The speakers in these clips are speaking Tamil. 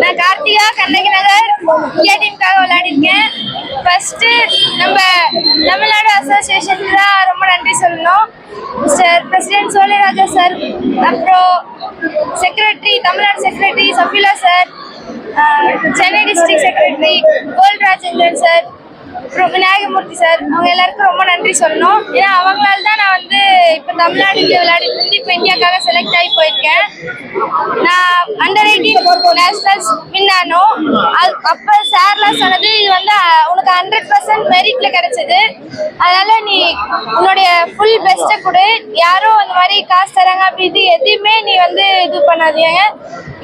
நான் கார்த்திகா கண்ணகி நகர் இந்தியா விளையாடிருக்கேன். ஃபர்ஸ்ட்டு நம்ம தமிழ்நாடு அசோசியேஷனுக்கு தான் ரொம்ப நன்றி சொல்லணும். சார் பிரசிடென்ட் சோழிராஜா சார் அப்புறம் secretary Tamil Nadu secretary Safila sir Chennai district secretary gold Rajendran sir Vinayagamoorthy sir அவங்க எல்லாருக்கும் ரொம்ப நன்றி சொல்லணும். ஏன்னா அவங்களால தான் நான் வந்து இப்போ தமிழ்நாட்டுக்கு விளையாடிட்டு இருந்து இப்போ இந்தியாக்காக செலக்ட் ஆகி போயிருக்கேன். நான் அண்டர் எயிட்டீன் நேஷனல்ஸ் வின் ஆனோம். அது அப்போ சார்லாம் சொன்னது இது வந்து உனக்கு ஹண்ட்ரட் பர்சன்ட் மெரிட்ல கிடைச்சது. அதனால நீ உன்னுடைய ஃபுல் பெஸ்ட்டை கொடு. யாரும் அந்த மாதிரி காசு அப்படி இது எதுவுமே நீ வந்து இது பண்ணாதீங்க.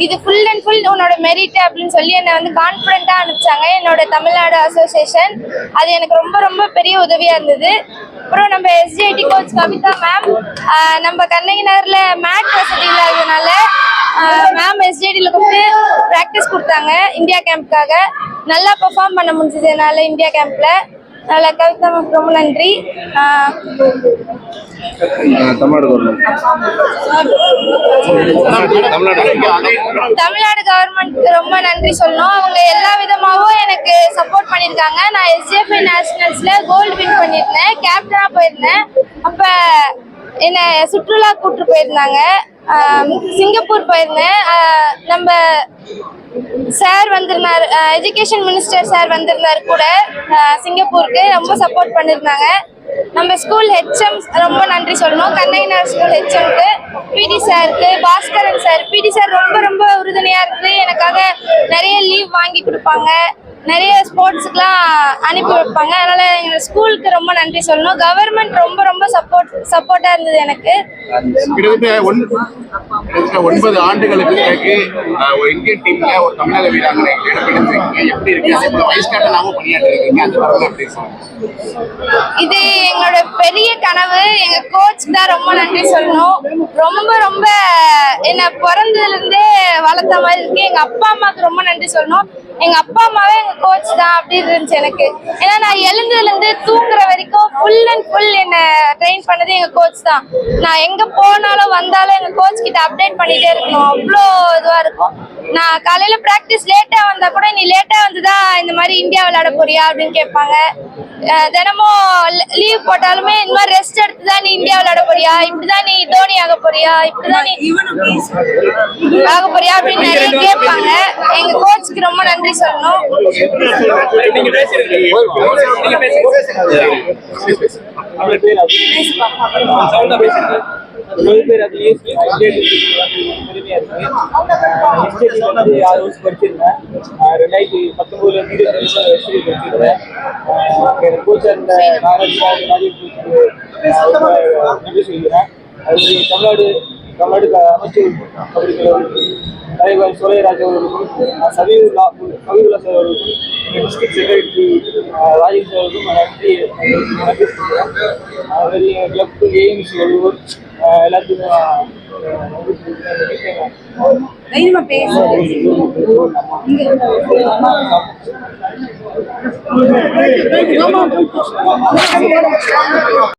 இது ஃபுல் அண்ட் ஃபுல் உன்னோட மெரிட் அப்படின்னு சொல்லி என்னை வந்து கான்ஃபிடென்ட்டாக அனுப்பிச்சாங்க. என்னோட தமிழ்நாடு அசோசியேஷன் அது எனக்கு ரொம்ப ரொம்ப பெரிய உதவியாக இருந்தது. அப்புறம் நம்ம எஸ்ஜிஐடி கோச் கவிதா மேம் நம்ம கண்ணகி நகரில் மேட் வசதி இல்லாததுனால மேம் எஸ்ஜிஐடியில் கூப்பிட்டு ப்ராக்டிஸ் கொடுத்தாங்க இந்தியா கேம்ப்காக நல்லா பெர்ஃபார்ம் பண்ண முடிஞ்சது என்னால் இந்தியா கேம்ப்பில் அதனால் கவிதா ரொம்ப நன்றி. தமிழ்நாடு கவர்மெண்ட் கவர்மெண்ட்க்கு ரொம்ப நன்றி சொல்லணும். அவங்க எல்லா விதமாகவும் எனக்கு சப்போர்ட் பண்ணியிருக்காங்க. நான் எஸ்ஜிஎஃப்ஐ நேஷனல்ஸ்ல கோல்டு வின் பண்ணியிருந்தேன். கேப்டனாக போயிருந்தேன். அப்போ என்னை சுற்றுலா கூட்டு போயிருந்தாங்க. சிங்கப்பூர் போயிருந்தேன். நம்ம சார் வந்திருந்தார். எஜுகேஷன் மினிஸ்டர் சார் வந்திருந்தார் கூட. சிங்கப்பூருக்கு ரொம்ப சப்போர்ட் பண்ணியிருந்தாங்க நம்ம ஸ்கூல் ஹெச்எம் ரொம்ப நன்றி சொல்லணும். கண்ணையனார் ஸ்கூல் ஹெச்எம்க்கு பிடி சாருக்கு பாஸ்கரன் சார் பிடி சார் ரொம்ப ரொம்ப உறுதுணையாக இருந்து எனக்காக நிறைய லீவ் வாங்கி கொடுப்பாங்க. நிறைய ஸ்போர்ட்ஸுக்கெலாம் அனுப்பி வைப்பாங்க. அதனால் எங்கள் ஸ்கூலுக்கு ரொம்ப நன்றி சொல்லணும். கவர்மெண்ட் ரொம்ப ரொம்ப சப்போர்ட் சப்போர்ட்டாக இருந்தது எனக்கு. ஒன்பது ஆண்டுகளுக்கு பிறகு ஒரு இந்தியன் டீம்ல ஒரு தமிழக வீராங்கனை இடம்பெற்றிருக்கீங்க. எப்படி இருக்கு? அதே போல வைஸ் கேப்டனாகவும் பணியாற்றிருக்கீங்க. அந்த வரலாறு எப்படி சொல்லுங்க இது எங்களோட பெரிய கனவு. எங்க கோச் தான் ரொம்ப நன்றி சொல்லணும். ரொம்ப ரொம்ப என்ன பிறந்ததுல இருந்தே வளர்த்த மாதிரி இருக்கு. எங்க அப்பா அம்மாவுக்கு ரொம்ப நன்றி சொல்லணும். எங்க அப்பா அம்மாவே எங்க கோச் தான் அப்படி இருந்துச்சு எனக்கு. ஏன்னா நான் எழுந்ததுலேருந்து தூங்குற வரைக்கும் ஃபுல் அண்ட் ஃபுல் என்னை ட்ரெயின் பண்ணது எங்கள் கோச் தான். நான் எங்கே போனாலும் வந்தாலும் எங்கள் கோச் கிட்ட அப்டேட் பண்ணிகிட்டே இருக்கணும். அவ்வளோ இதுவாக இருக்கும். நான் காலையில் ப்ராக்டிஸ் லேட்டாக வந்தால் கூட நீ லேட்டாக வந்து தான் இந்த மாதிரி இந்தியா விளையாட போறியா? அப்படின்னு கேட்பாங்க. தினமும் லீவ் போட்டாலுமே இந்த மாதிரி ரெஸ்ட் எடுத்து தான் நீ இந்தியா விளையாட போறியா? இப்படிதான் நீ தோனி ஆக போறியா? இப்படிதான் நீ ஆக போறியா? அப்படின்னு நிறைய கேட்பாங்க. எங்க கோச்சுக்கு ரொம்ப நன்றி சொல்லணும். அவரோட பேர் அது வந்து ஆறு வருஷம் படிச்சிருந்தேன் ரெண்டாயிரத்தி பத்தொன்பதுல இருந்து படிச்சிருந்தேன் ஆஹ் கோச்சா நாராஜ் ராஜேஷ் கோச்சுக்கு அது தமிழ்நாடு தமிழ்நாடு அமைச்சர் கபடி தலைவர் சோழையராஜ் அவர்களுக்கும் சபீவுல்லா சபீவுல்லா சார் அவர்களுக்கும் டிஸ்ட்ரிக்ட் செக்ரட்டரி ராஜேஷ் அவர்களுக்கும் நான் நன்றி நன்றி சொல்கிறேன் அது எங்கள் கிளப் ஏஎம்சி ஆஹ் எல்லாத்துக்குமே தைரியமா பேசு.